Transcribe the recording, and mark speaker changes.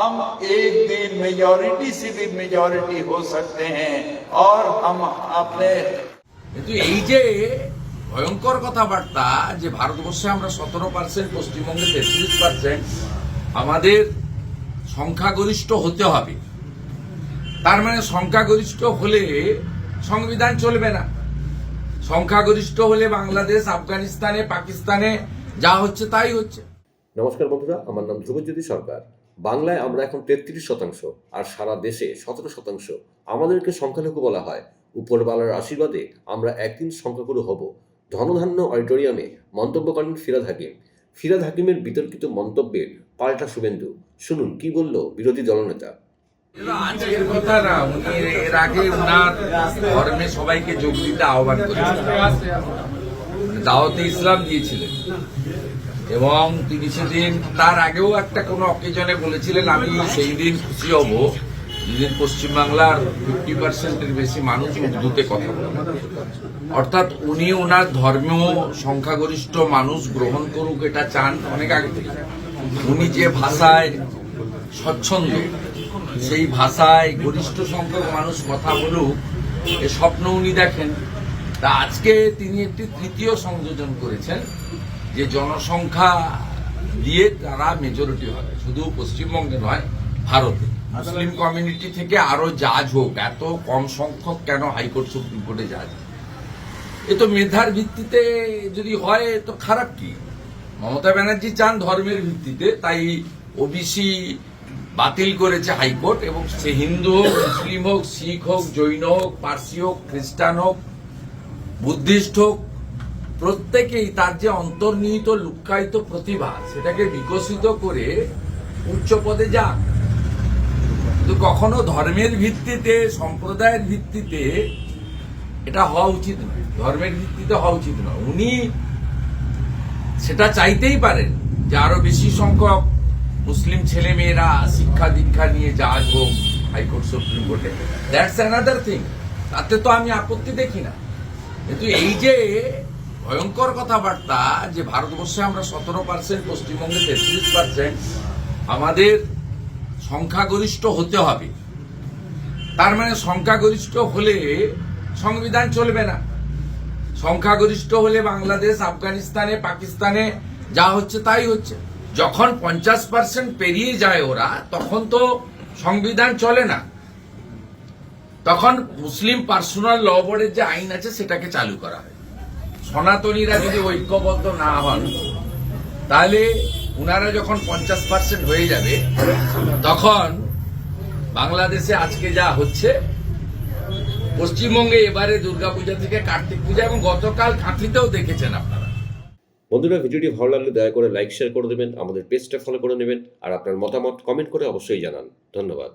Speaker 1: हम एक दिन मेजॉरिटी से भी मेजॉरिटी हो सकते हैं और हम अपने
Speaker 2: কিন্তু এই যে ভয়ঙ্কর কথাবার্তা যে ভারতবর্ষে আমরা সতেরো পার্সেন্ট পশ্চিমবঙ্গে তেত্রিশ পার্সেন্ট আমাদের সংখ্যাগরিষ্ঠ হতে হবে তার মানে সংখ্যাগরিষ্ঠ হলে সংবিধান চলবে না সংখ্যাগরিষ্ঠ হলে বাংলাদেশ আফগানিস্তানে পাকিস্তানে যা হচ্ছে তাই হচ্ছে
Speaker 3: নমস্কার বন্ধুরা আমার নাম ধ্রুবজ্যোতি সরকার বাংলায় আমরা এখন তেত্রিশ শতাংশ আর সারা দেশে সতেরো শতাংশ। আমাদেরকে সংখ্যালঘু বলা হয়। উপরবালার আশীর্বাদে আমরা একদিন সংখ্যাগুরু হব। ধনধান্য অডিটোরিয়ামে মন্তব্য করেন ফিরাদ হাকিম। ফিরাদ হাকিমের বিতর্কিত মন্তব্যের পাল্টা শুভেন্দু। শুনুন, কি বলল বিরোধী দলনেতা?
Speaker 2: আজকের কথা না, উনি এর আগে উনার ধর্মে সবাইকে যোগ দিতে আহ্বান করেছিলেন মানে দাওয়াতে ইসলাম দিয়েছিলেন। এবং তিনি সেদিন, তার আগেও একটা কোনো অকেজনে বলেছিলেন, আমি সেই দিন খুশি হব যেদিন পশ্চিমবাংলার ফিফটি পার্সেন্টের বেশি মানুষ উর্দুতে কথা বলবে। অর্থাৎ উনি ওনার ধর্মীয় সংখ্যাগরিষ্ঠ মানুষ গ্রহণ করুক এটা চান অনেক আগে থেকে। উনি যে ভাষায় স্বচ্ছন্দ, সেই ভাষায় গরিষ্ঠ সংখ্যক মানুষ কথা বলুক, এ স্বপ্ন উনি দেখেন। তা আজকে তিনি একটি তৃতীয় সংযোজন করেছেন, যে জনসংখ্যা দিয়ে তারা মেজরিটি হবে। শুধু পশ্চিমবঙ্গে নয়, ভারতে। মুসলিম কমিউনিটি থেকে আরও জাজ হোক, এত কম সংখ্যক কেন হাইকোর্ট, সুপ্রিম কোর্টে জাজ? এ তো মেধার ভিত্তিতে যদি হয়, তো খারাপ কি? মমতা ব্যানার্জি চান ধর্মের ভিত্তিতে, তাই ওবিসি বাতিল করেছে হাইকোর্ট, এবং সে হিন্দু হোক, মুসলিম হোক, শিখ হোক, জৈন হোক, পার্সি হোক, খ্রিস্টান হোক বুদ্ধিস্ট হোক, প্রত্যেকেই তার যে অন্তর্নিহিত লুক্কায়িত প্রতিভা, সেটাকে বিকশিত করে উচ্চ পদে যাক। কিন্তু কখনো ধর্মের ভিত্তিতে, সম্প্রদায়ের ভিত্তিতে এটা হওয়া উচিত নয়। ধর্মের ভিত্তিতে হওয়া উচিত নয়। উনি সেটা চাইতেই পারেন যে আরও বেশি সংখ্যক মুসলিম ছেলে মেয়েরা শিক্ষা দীক্ষা নিয়ে যাওয়া হোক, হাইকোর্ট, সুপ্রিম কোর্টে। দ্যাটস অ্যানাদার থিং তাতে তো আমি আপত্তি দেখি না। কিন্তু এই যে ভয়ঙ্কর কথাবার্তা যে ভারতবর্ষে আমরা সতেরো পার্সেন্ট পশ্চিমবঙ্গে তেত্রিশ পার্সেন্ট আমাদের সংখ্যাগরিষ্ঠ হতে হবে। তার মানে সংখ্যাগরিষ্ঠ হলে সংবিধান চলবে না। সংখ্যাগরিষ্ঠ হলে বাংলাদেশ, আফগানিস্তানে, পাকিস্তানে যা হচ্ছে তাই হচ্ছে। যখন পঞ্চাশ পার্সেন্ট পেরিয়ে যায় ওরা, তখন তো সংবিধান চলে না। তখন মুসলিম পার্সোনাল ল বোর্ডের যে আইন আছে সেটাকে চালু করা হয়। সনাতনীরা যদি ঐক্যবদ্ধ না হন, তাহলে উনারা যখন পঞ্চাশ পার্সেন্ট হয়ে যাবে, তখন বাংলাদেশে আজকে যা হচ্ছে, পশ্চিমবঙ্গে এবারে দুর্গাপূজা থেকে কার্তিক পূজা এবং গতকাল কাঁথিতেও দেখেছেন আপনারা।
Speaker 3: বন্ধুরা, ভিডিওটি ভালো লাগলে দয়া করে লাইক, শেয়ার করে দেবেন, আমাদের পেজটা ফলো করে নেবেন, আর আপনার মতামত কমেন্ট করে অবশ্যই জানান। ধন্যবাদ।